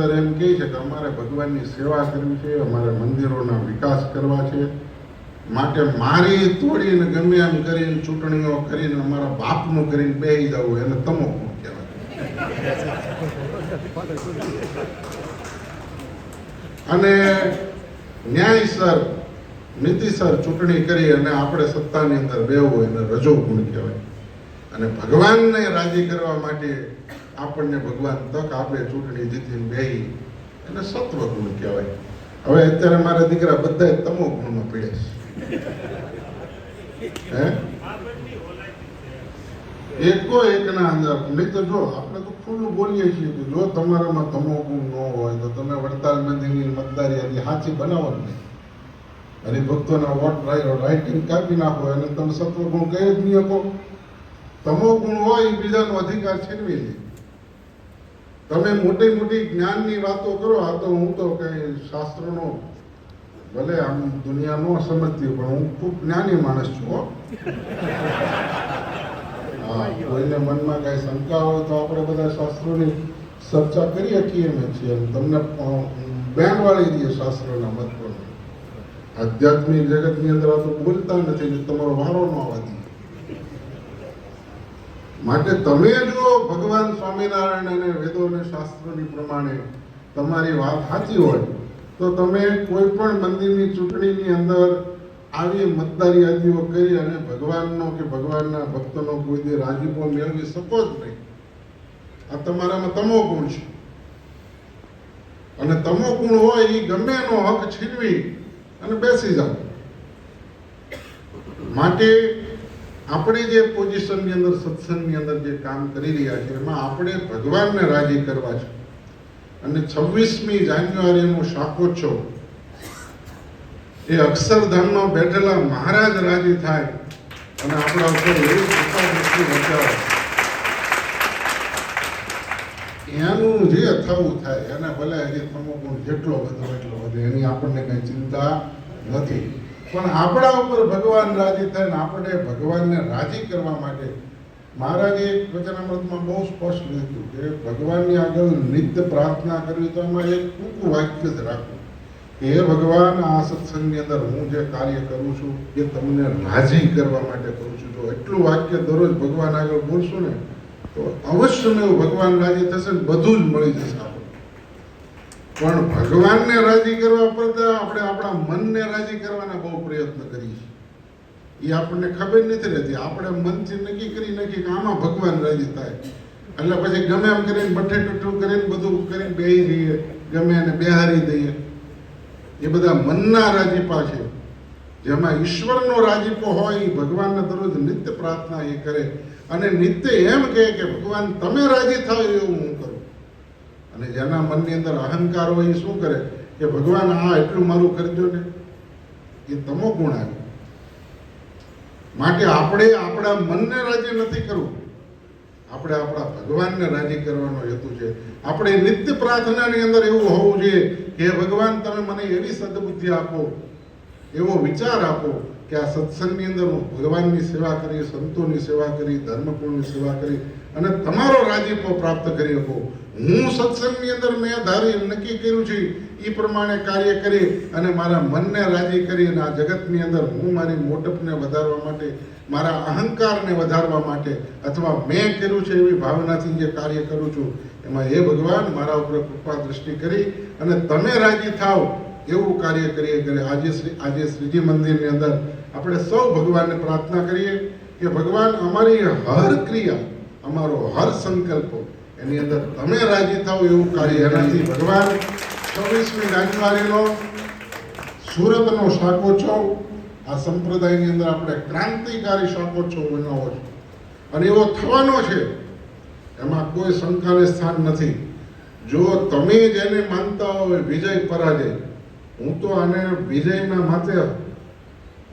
અંદર એમ કહે છે કે અમારે ભગવાનની સેવા કરવી છે, અમારે મંદિરોના વિકાસ કરવા છે. માટે મારી તોડીને ગમે એમ કરીને ચૂંટણીઓ કરીને અમારા બાપનું કરીને બેહી જવું એને તમો અને ન્યાયસર નીતિસર ચૂંટણી કરી અને આપણે સત્તાની અંદર બેવું એને રજો ગુણ કહેવાય. અને ભગવાનને રાજી કરવા માટે આપણને ભગવાન તક આપે, ચૂંટણી જીતીને બેહી એને સત્વ ગુણ કહેવાય. હવે અત્યારે મારા દીકરા બધા તમો ગુણમાં પીડે છે. હે? એકો એકના અંદર. નહીં તો જો, આપણે તો ખુલ્લું બોલીએ છીએ કે જો તમારામાં તમો ગુણ ન હોય, તો તમે વડતાલ મંદિરની મતદારી યાદી સાચી બનાવો જ નહીં. હરિભક્તોના વોટ રાઇટિંગ કાપી નાખો અને તમે સત્વગુણ કહી જ નહીં શકો. તમો ગુણ હોય બીજાનો અધિકાર છીનવી લે. તમે મોટી મોટી જ્ઞાનની વાતો કરો, આ તો હું તો કઈ શાસ્ત્રનો ભલે આમ દુનિયા ન સમજતી પણ હું ખૂબ જ્ઞાની માણસ છું, હો. કોઈને મનમાં કઈ શંકા હોય તો આપણે બધા શાસ્ત્રોની ચર્ચા કરી શકીએ અમે છીએ. તમને બેન વાળી દઈએ શાસ્ત્રોના પર આધ્યાત્મિક જગતની અંદર આ તો બોલતા નથી તમારો વારો ન દઈએ માટે તમે જો ભગવાન સ્વામિનારાયણ અને વેદો અને શાસ્ત્રોની પ્રમાણે તમારી વાત સાચી હોય, તો તમે કોઈ પણ મંદિરની ચૂંટણીની અંદર આવી મતદારી યાદીઓ કરી અને ભગવાનનો કે ભગવાનના ભક્તનો કોઈ દે રાજીપો મેળવી શકો જ નહીં. આ તમારામાં તમો ગુણ છે. અને તમો ગુણ હોય એ ગમે એનો હક છીનવી અને બેસી જાઓ. માટે આપણે જે પોઝિશનની અંદર, સત્સંગની અંદર જે કામ કરી રહ્યા છે એમાં આપણે ભગવાનને રાજી કરવા છે. અને છવ્વીસમી જાન્યુઆરીનો શાકોત્સવ, એ અક્ષરધામમાં બેઠેલા મહારાજ રાજી થાય અને આપણા ઉપર એવી કૃપા દ્રષ્ટિ એનું જે થવું થાય, એને ભલે હજી તમો ગુણ જેટલો બધો એટલો વધે, એની આપણને કઈ ચિંતા નથી. પણ આપણા ઉપર ભગવાન રાજી થાય ને આપણે ભગવાનને રાજી કરવા માટે મહારાજે એક વચનામૃતમાં બહુ સ્પષ્ટ લીધું કે ભગવાનની આગળ નિત્ય પ્રાર્થના કરવી તો એમાં એક ટૂંકું વાક્ય જ રાખવું કે હે ભગવાન, આ સત્સંગની અંદર હું જે કાર્ય કરું છું, એ તમને રાજી કરવા માટે કરું છું. જો એટલું વાક્ય દરરોજ ભગવાન આગળ બોલશું ને, તો અવશ્યમેવ ભગવાન રાજી થશે ને બધું જ મળી જશે. પણ ભગવાનને રાજી કરવા પડતા આપણે આપણા મનને રાજી કરવાના બહુ પ્રયત્ન કરીએ છીએ. એ આપણને ખબર નથી રહેતી. આપણે મનથી નક્કી કરી નાખીએ કે આમાં ભગવાન રાજી થાય. એટલે પછી ગમે એમ કરીને બઠે ટૂટું કરીને બધું કરીને બેહી રહીએ, ગમે એને બેહારી દઈએ. એ બધા મનના રાજીપા છે. જેમાં ઈશ્વરનો રાજીપો હોય, એ ભગવાનને દરરોજ નિત્ય પ્રાર્થના એ કરે. અને નિત્ય એમ કહે કે ભગવાન, તમે રાજી થાવ એવું હું અને જેના મનની અંદર અહંકાર હોય એ શું કરે? કે ભગવાન, આ એટલું મારું કરજો ને. એ તમો ગુણ આવે. માટે આપણે આપણા મનને રાજી નથી કરવું. આપણે આપણા ભગવાનને રાજી કરવાનો હેતુ છે. આપણે નિત્ય પ્રાર્થનાની અંદર એવું હોવું જોઈએ કે ભગવાન, તમે મને એવી સદબુદ્ધિ આપો, એવો વિચાર આપો કે આ સત્સંગની અંદર હું ભગવાનની સેવા કરી, સંતોની સેવા કરી ધર્મકુળની સેવા કરી અને તમારો રાજીપો પ્રાપ્ત કરી શકો હું સત્સંગની અંદર મેં ધારી નક્કી કર્યું છે એ પ્રમાણે કાર્ય કરી અને મારા મનને રાજી કરી અને આ જગતની અંદર હું મારી મોટપને વધારવા માટે, મારા અહંકારને વધારવા માટે અથવા મેં કર્યું છે એવી ભાવનાથી જે કાર્ય કરું છું, એમાં હે ભગવાન, મારા ઉપર કૃપા દ્રષ્ટિ કરી અને તમે રાજી થાવ એવું કાર્ય કરીએ કરે આજે શ્રી, આજે શ્રીજી મંદિરની અંદર આપણે સૌ ભગવાનને પ્રાર્થના કરીએ કે ભગવાન અમારી હર ક્રિયા અમારો હર સંકલ્પ એની અંદર તમે રાજી થાવ એવું કાર્ય એનાથી ભગવાન છવ્વીસમી જાન્યુઆરીનો સુરતનો શાકોત્સવ આ સંપ્રદાયની અંદર આપણે ક્રાંતિકારી શાકોત્સવ બનાવો છે. અને એવો થવાનો છે એમાં કોઈ શંકાને સ્થાન નથી. જો તમે જેને માનતા હોય વિજય પરાજય હું તો આને વિજયના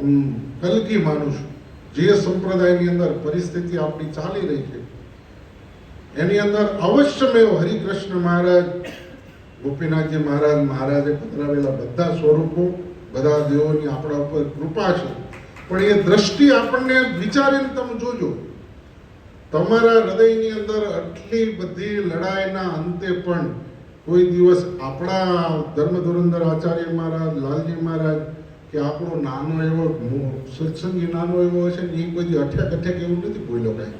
ઉમ, કલકી માનું છું. જે સંપ્રદાયની અંદર પરિસ્થિતિ આપણી ચાલી રહી છે એની અંદર અવશ્યમેવ હરિકૃષ્ણ મહારાજ, ગોપીનાથજી મહારાજ, મહારાજે પધરાવેલા બધા સ્વરૂપો, બધા દેવોની આપણા ઉપર કૃપા છે. પણ એ દ્રષ્ટિ આપણને વિચારીને તમે જોજો, તમારા હૃદયની અંદર આટલી બધી લડાઈના અંતે પણ કોઈ દિવસ આપણા ધર્મ ધુરંધર આચાર્ય મહારાજ, લાલજી મહારાજ, કે આપણો નાનો એવો મો- સત્સંગી નાનો એવો હશે ને એ કોઈ અઠેક અઠ્યાક એવું નથી બોલ્યો કાંઈ.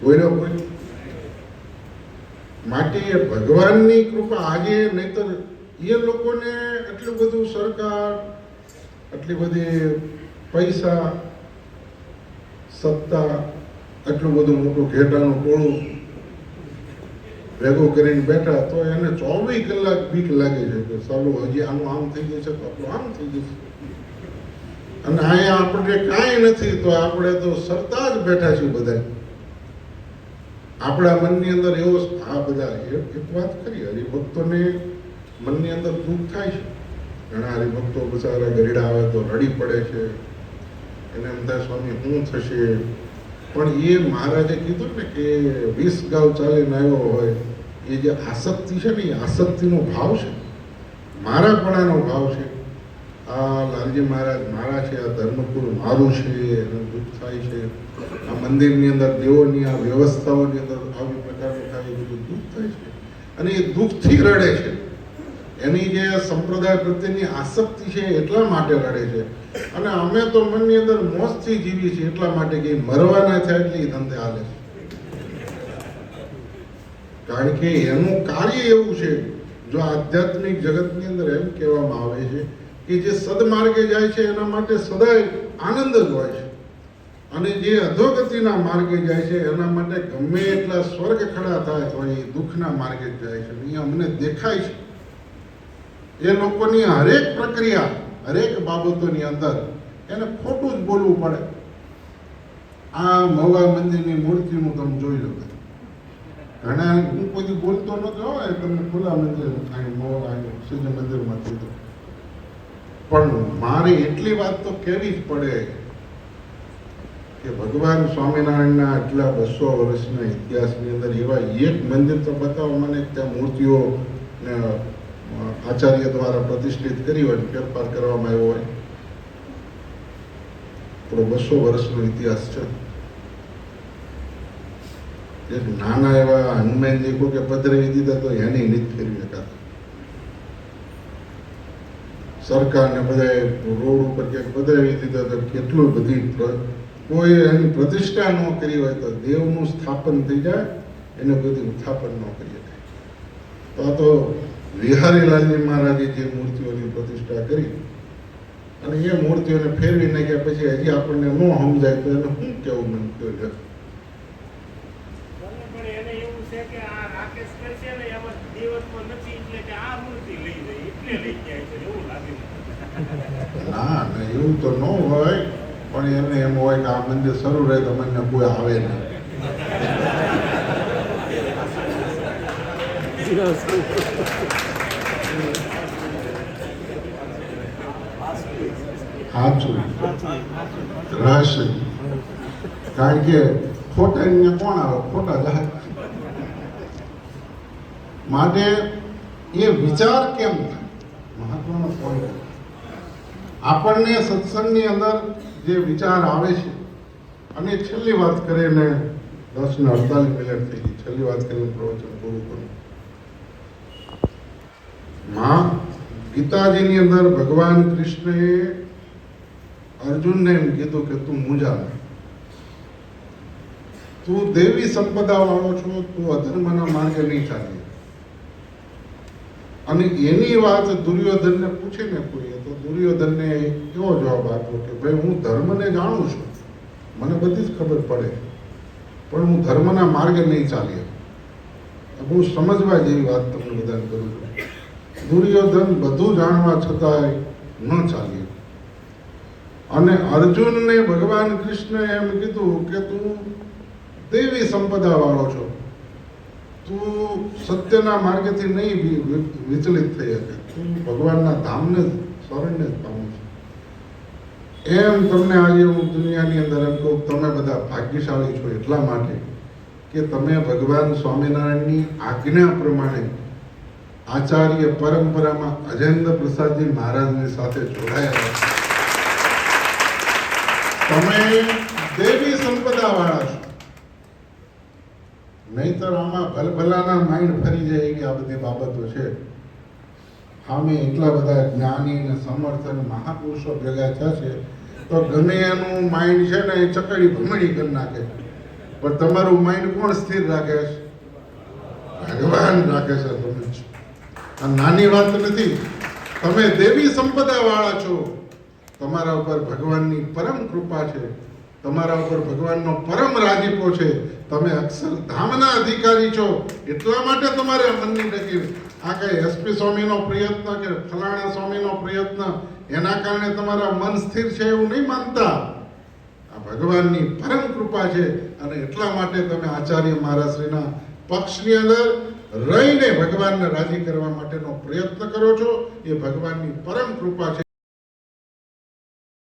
બોલ્યો કોઈ માટે ભગવાનની કૃપા આજે નહીતર એ લોકોને એટલું બધું સરકાર, આટલી બધી પૈસા, સત્તા, આટલું બધું મોટું ઘેટાનું ટોળું ભેગું કરીને બેઠા તો એને ચોવીસ કલાક બીક લાગે છે કે ચાલો હજી આનું આમ થઈ જશે તો આપણું આમ થઈ જશે અને અહીંયા આપણે કાંઈ નથી, તો આપણે તો સરતા જ બેઠા છીએ બધા આપણા મનની અંદર એવો આ બધા એક વાત કરી, હરિભક્તોને મનની અંદર દુઃખ થાય છે. ઘણા હરિભક્તો બચારા ગરીડા આવે તો રડી પડે છે. એને અમદાવાદ સ્વામી શું થશે? પણ એ મહારાજે કીધું ને કે વીસ ગાઉ ચાલીને આવ્યો હોય, એ જે આસક્તિ છે ને, એ આસક્તિનો ભાવ છે. મારાપણાનો ભાવ છે. આ લાલજી મહારાજ મારા છે, આ ધર્મકુળ મારું છે, એનું દુઃખ થાય છે. આ મંદિરની અંદર દેવોની આ વ્યવસ્થાઓની અંદર આવી પ્રકારનું થાય બધું દુઃખ થાય છે. અને એ દુઃખથી રડે છે. એની જે સંપ્રદાય પ્રત્યેની આસક્તિ છે એટલા માટે રડે છે. અને અમે તો મનની અંદર મોજથી જીવીએ છીએ એટલા માટે કે મરવાના થાય એટલે એ ધંધે હાલે છે. કારણ કે એનું કાર્ય એવું છે, જો આધ્યાત્મિક જગતની અંદર એમ કહેવામાં આવે છે કે જે સદમાર્ગે જાય છે, એના માટે સદાય આનંદ જ હોય છે. અને જે અધોગતિના માર્ગે જાય છે, એના માટે ગમે એટલા સ્વર્ગ ખડા થાય, તો એ દુઃખના માર્ગે જ જાય છે. અહીંયા અમને દેખાય છે. એ લોકોની હરેક પ્રક્રિયા, હરેક બાબતોની અંદર એને ખોટું જ બોલવું પડે. આ મવા મંદિરની મૂર્તિનું તમે જોઈ લો ઘણા, હું કોઈ બોલતો નતો હોય તમને ખુલ્લા મંદિર અહીં સૂર્ય મંદિરમાં કીધું. પણ મારે એટલી વાત તો કહેવી જ પડે કે ભગવાન સ્વામિનારાયણના આટલા બસો વર્ષના ઇતિહાસની અંદર એવા એક મંદિર તો બતાવો મને, ત્યાં મૂર્તિઓ આચાર્ય દ્વારા પ્રતિષ્ઠિત કરી હોય ફેરફાર કરવામાં આવ્યો હોય. આપણો બસો વર્ષનો ઇતિહાસ છે. એક નાના એવા હનુમાનજી કો કે પધરાવી દીધા તો એની નીત ફેરવી શકાતા સરકારને બધાએ રોડ ઉપર ક્યાંક પધરાવી દીધા તો કેટલું બધી કોઈ એની પ્રતિષ્ઠા ન કરી હોય તો દેવનું સ્થાપન થઈ જાય, એને બધું સ્થાપન ન કરી શકાય તો આ તો વિહારીલાલજી મહારાજે જે મૂર્તિઓની પ્રતિષ્ઠા કરી, અને એ મૂર્તિઓને ફેરવી નાખ્યા પછી હજી આપણને ન સમજાય તો એને શું કેવું મને કહ્યું છે રાકેશ કરશે ને, એમાં દિવસમાં નથી, એટલે કે આ મૂર્તિ લઈ જાય, એટલે લઈ જાય છે, એવું. ના એવું તો ન હોય, પણ એને એમ હોય કે આ મંદિર શરૂ રહે તો મને કોઈ આવે નહીં. કારણ કે ખોટા કોણ આવે? ખોટા જાય માટે એ વિચાર કેમ થાય? આપણને સત્સંગની અંદર જે વિચાર આવે છે અને છેલ્લી વાત કરીને દસ ને અડતાલીસ મિનિટ થઈ ગઈ. છેલ્લી વાત કરીને પ્રવચન પૂરું કરું. માં, ગીતાજીની અંદર ભગવાન કૃષ્ણએ અર્જુનને એમ કીધું કે તું મુજા, તું દેવી સંપદા વાળો છો, તું અધર્મના માર્ગે નહીં ચાલી અને એની વાત દુર્યોધનને પૂછીને કોઈએ તો દુર્યોધનને એવો જવાબ આપ્યો કે, ભાઈ, હું ધર્મને જાણું છું. મને બધી જ ખબર પડે. પણ હું ધર્મના માર્ગે નહીં ચાલી હું સમજવા જેવી વાત તમને બધાને કરું છું. દુર્યોધન બધું જાણવા છતાંય ન ચાલ્યો. અને અર્જુનને ભગવાન કૃષ્ણએ એમ કીધું કે, તું દેવી સંપદા વાળો છો. તું સત્યના માર્ગેથી નહીં વિચલિત થઈ શકે. ભગવાનના ધામને જ, શરણને જ પામું છું. એમ તમને આજે હું દુનિયાની અંદર એમ કહું, તમે બધા ભાગ્યશાળી છો એટલા માટે કે તમે ભગવાન સ્વામિનારાયણની આજ્ઞા પ્રમાણે આચાર્ય પરંપરામાં અજેન્દ્ર પ્રસાદજી મહારાજની સાથે જોડાયા. તમે દેવી સંપદા વાળા છો નહીં નહીતર આમાં ભલભલાના માઇન્ડ ફરી જાય કે આ બધી બાબતો છે. આમે એટલા બધા જ્ઞાની અને સમર્થ અને મહાપુરુષો ભેગા થયા છે, તો ગમે એનું માઇન્ડ છે ને એ ચકડી ભમણી કરી નાખે. પણ તમારું માઇન્ડ કોણ સ્થિર રાખે છે? ભગવાન રાખે છે તમે. આ નાની વાત નથી. તમે દેવી સંપદા વાળા છો. તમારા ઉપર ભગવાનની પરમ કૃપા છે. તમારા ઉપર ભગવાનનો પરમ રાજીપો છે. તમે અક્ષરધામના અધિકારી છો. એટલા માટે તમારે મનની ટકી આ કઈ એસપી સ્વામીનો પ્રયત્ન કે ફલાણા સ્વામીનો પ્રયત્ન? એના કારણે તમારા મન સ્થિર છે એવું નહીં માનતા? આ ભગવાનની પરમ કૃપા છે અને એટલા માટે તમે આચાર્ય મહારાજશ્રીના પક્ષની અંદર રહીને ભગવાનને રાજી કરવા માટેનો પ્રયત્ન કરો છો. એ ભગવાનની પરમ કૃપા છે.